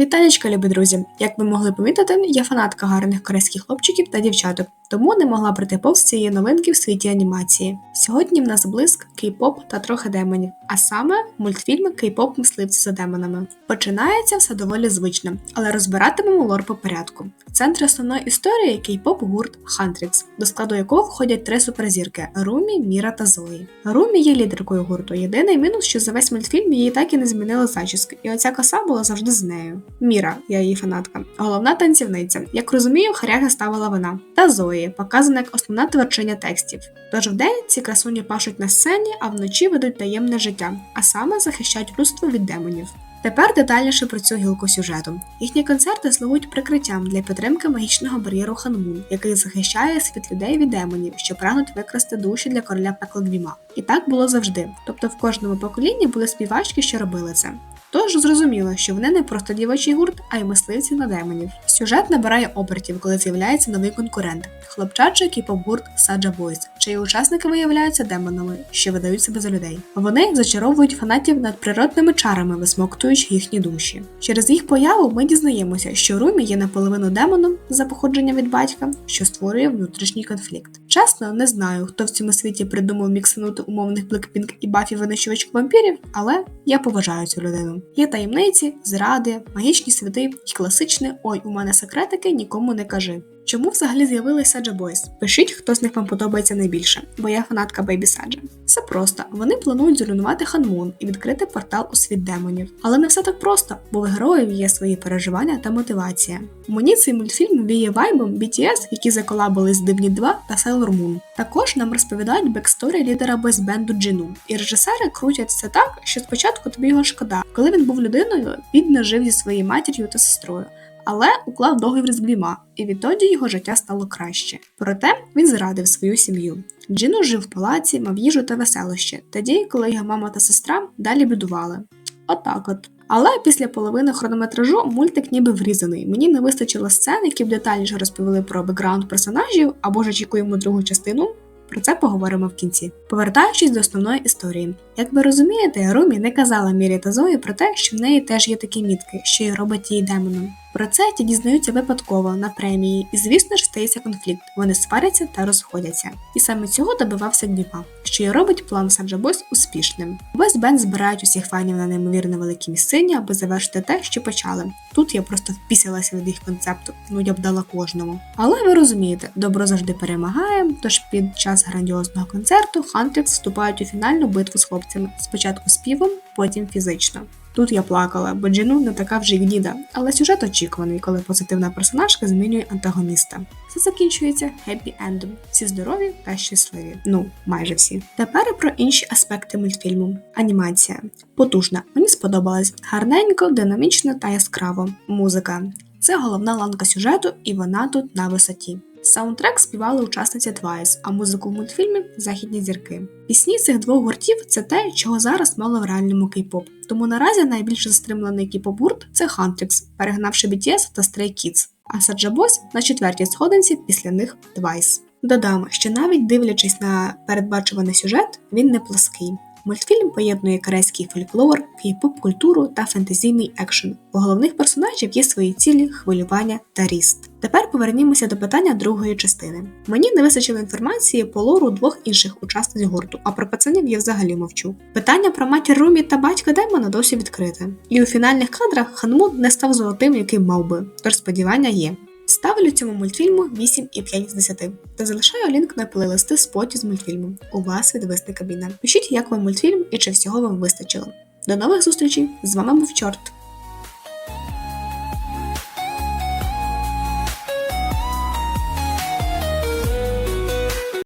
Віталічка, любі друзі! Як ви могли помітити, я фанатка гарних корейських хлопчиків та дівчаток, тому не могла пройти повз цієї новинки в світі анімації. Сьогодні в нас блиск, кей-поп та трохи демонів, а саме мультфільми кей-поп мисливці за демонами. Починається все доволі звично, але розбиратимемо лор по порядку. В центрі основної історії кей-поп гурт Хантрікс, до складу якого входять три суперзірки Румі, Міра та Зої. Румі є лідеркою гурту. Єдиний мінус, що за весь мультфільм її так і не змінили зачіски, і оця коса була завжди з нею. Міра, я її фанатка, головна танцівниця. Як розумію, харяга ставила вона. Та Зої, показана як основна творчиня текстів. Тож вдень ці красуні пашуть на сцені, а вночі ведуть таємне життя, а саме захищають людство від демонів. Тепер детальніше про цю гілку сюжету. Їхні концерти слугують прикриттям для підтримки магічного бар'єру Ханмун, який захищає світ людей від демонів, що прагнуть викрасти душі для короля пекла Гвіма. І так було завжди. Тобто в кожному поколінні були співачки, що робили це. Тож зрозуміло, що вони не просто дівочий гурт, а й мисливці на демонів. Сюжет набирає обертів, коли з'являється новий конкурент хлопчачий кіпоп-гурт Саджа Бойс, чиї учасники виявляються демонами, що видають себе за людей. Вони зачаровують фанатів надприродними чарами, висмоктуючи їхні душі. Через їх появу ми дізнаємося, що Румі є наполовину демоном за походженням від батька, що створює внутрішній конфлікт. Чесно, не знаю, хто в цьому світі придумав міксанути умовних Блекпінк і бафів винищувачок вампірів, але я поважаю цю людину. Є таємниці, зради, магічні світи і класичне Ой, у мене секретики нікому не кажи. Чому взагалі з'явилися Саджа Бойс? Пишіть, хто з них вам подобається найбільше, бо я фанатка Бейбі Саджа. Все просто вони планують зруйнувати Ханмун і відкрити портал у світ демонів. Але не все так просто, бо в героїв є свої переживання та мотивація. Мені цей мультфільм віє вайбом BTS, які заколабили з Дивні 2 та Sailor Moon. Також нам розповідають бексторі лідера бойсбенду Джину. І режисери крутять це так, що спочатку тобі його шкода. Коли він був людиною, він не жив зі своєю матір'ю та сестрою але уклав договір з Гвіма, і відтоді його життя стало краще. Проте він зрадив свою сім'ю. Джину жив в палаці, мав їжу та веселище, тоді, коли його мама та сестра далі бідували. Отак от. Але після половини хронометражу мультик ніби врізаний. Мені не вистачило сцен, які б детальніше розповіли про бекграунд персонажів, або ж очікуємо другу частину. Про це поговоримо в кінці. Повертаючись до основної історії, як ви розумієте, Румі не казала Мірі та Зої про те, що в неї теж є такі мітки, що й робить її демоном. Про це ті дізнаються випадково на премії, і звісно ж стається конфлікт. Вони сваряться та розходяться. І саме цього добивався Дніпа, що й робить план Саджабойс успішним. Весь бенд збирають усіх фанів на неймовірно великій місцині, аби завершити те, що почали. Тут я просто впісялася від їх концепту, ну я б дала кожному. Але ви розумієте, добро завжди перемагає. Тож під час грандіозного концерту Хантрікс вступають у фінальну битву з хлопцями. Спочатку співом, потім фізично. Тут я плакала, бо Джину не така вже й гніда, але сюжет очікуваний, коли позитивна персонажка змінює антагониста. Все закінчується хеппі ендом. Всі здорові та щасливі. Ну, майже всі. Тепер про інші аспекти мультфільму. Анімація потужна. Мені сподобалась гарненько, динамічно та яскраво. Музика. Це головна ланка сюжету, і вона тут на висоті. Саундтрек співали учасниці Twice, а музику в мультфільмі західні зірки. Пісні цих двох гуртів це те, чого зараз мало в реальному кей-поп. Тому наразі найбільш застримлений кей-поп гурт це Huntrix, перегнавши BTS та Stray Kids, а Saja Boys на четвертій сходинці після них Twice. Додам, що навіть дивлячись на передбачуваний сюжет, він не плаский. Мультфільм поєднує корейський фольклор, кей-поп культуру та фентезійний екшен. У головних персонажів є свої цілі, хвилювання та ріст. Тепер повернімося до питання другої частини. Мені не вистачило інформації по лору двох інших учасниць гурту, а про пацанів я взагалі мовчу. Питання про матір Румі та батька Демона досі відкрите. І у фінальних кадрах Ханмун не став золотим, яким мав би, тож сподівання є. Ставлю цьому мультфільму 8,5 з 10 та залишаю лінк на плейлисти споті з мультфільмом. У вас відвести кабіна. Пишіть, як вам мультфільм і чи всього вам вистачило. До нових зустрічей! З вами був чорт!